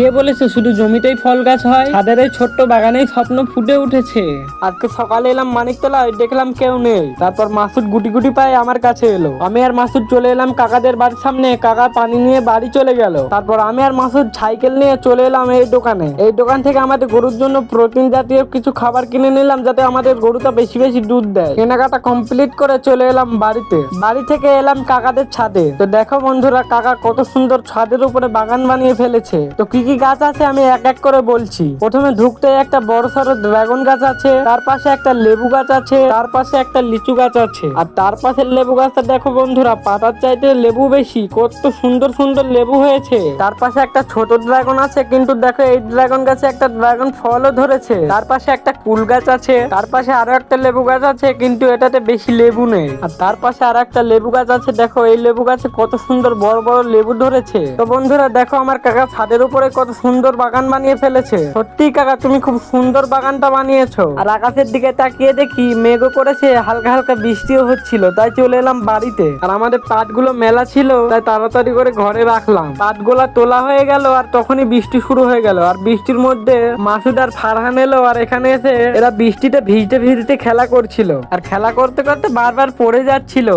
কে বলেছে শুধু জমিতেই ফল গাছ হয়? তাদের এই ছোট্ট বাগানেই স্বপ্ন ফুটে উঠেছে। আজকে সকালে এলাম মানিকতলায়, দেখলাম কেউ নেই। তারপর মাসুদ গুটি গুটি পায়ে আমার কাছে এলো। আমি আর মাসুদ চলে এলাম কাকাদের বাড়ির সামনে। কাকা পানি নিয়ে বাড়ি চলে গেল। তারপর আমি আর মাসুদ সাইকেল নিয়ে চলে এলাম এই দোকানে। এই দোকান থেকে আমাদের গরুর জন্য প্রোটিন জাতীয় কিছু খাবার কিনে নিলাম, যাতে আমাদের গরুটা বেশি বেশি দুধ দেয়। কেনাকাটা কমপ্লিট করে চলে এলাম বাড়িতে। বাড়ি থেকে এলাম কাকাদের ছাদে। তো দেখো বন্ধুরা, কাকা কত সুন্দর ছাদের উপরে বাগান বানিয়ে ফেলেছে। তো কি কি গাছ আছে আমি এক এক করে বলছি। প্রথমে ঢুকতে একটা বড় সড়ো ড্রাগন গাছ আছে, তার পাশে একটা লেবু গাছ আছে, তার পাশে একটা লিচু গাছ আছে। আর তার পাশে লেবু গাছটা দেখো বন্ধুরা, পাতার চাইতে লেবু বেশি, কত সুন্দর সুন্দর লেবু হয়েছে। তার পাশে একটা ছোট ড্রাগন আছে, কিন্তু দেখো এই ড্রাগন গাছে একটা ড্রাগন ফলও ধরেছে। তার পাশে একটা কুল গাছ আছে, তার পাশে আরও একটা লেবু গাছ আছে, কিন্তু এটাতে বেশি লেবু নেই। আর তার পাশে আর একটা লেবু গাছ আছে, দেখো এই লেবু গাছে কত সুন্দর বড় বড় লেবু ধরেছে। তো বন্ধুরা, দেখো আমার কাকা ছাদের উপরে কত সুন্দর বাগান বানিয়ে ফেলেছে। সত্যি কাকা তুমি খুব সুন্দর বাগানটা বানিয়েছো। আর আকাশের দিকে তাকিয়ে দেখি মেঘও করেছে হালকা হালকা বৃষ্টিও হচ্ছিল তাই চলে এলাম বাড়িতে। আর আমাদের পাটগুলো মেলা ছিল তাই তাড়াতাড়ি করে ঘরে রাখলাম। পাটগুলা তোলা হয়ে গেল আর তখনই বৃষ্টি শুরু হয়ে গেল। আর বৃষ্টির মধ্যে মাসুদ আর ফারহান এলো আর এখানে এসে এরা বৃষ্টিতে ভিজতে ভিজতে খেলা করছিল। আর খেলা করতে করতে বারবার পড়ে যাচ্ছিল।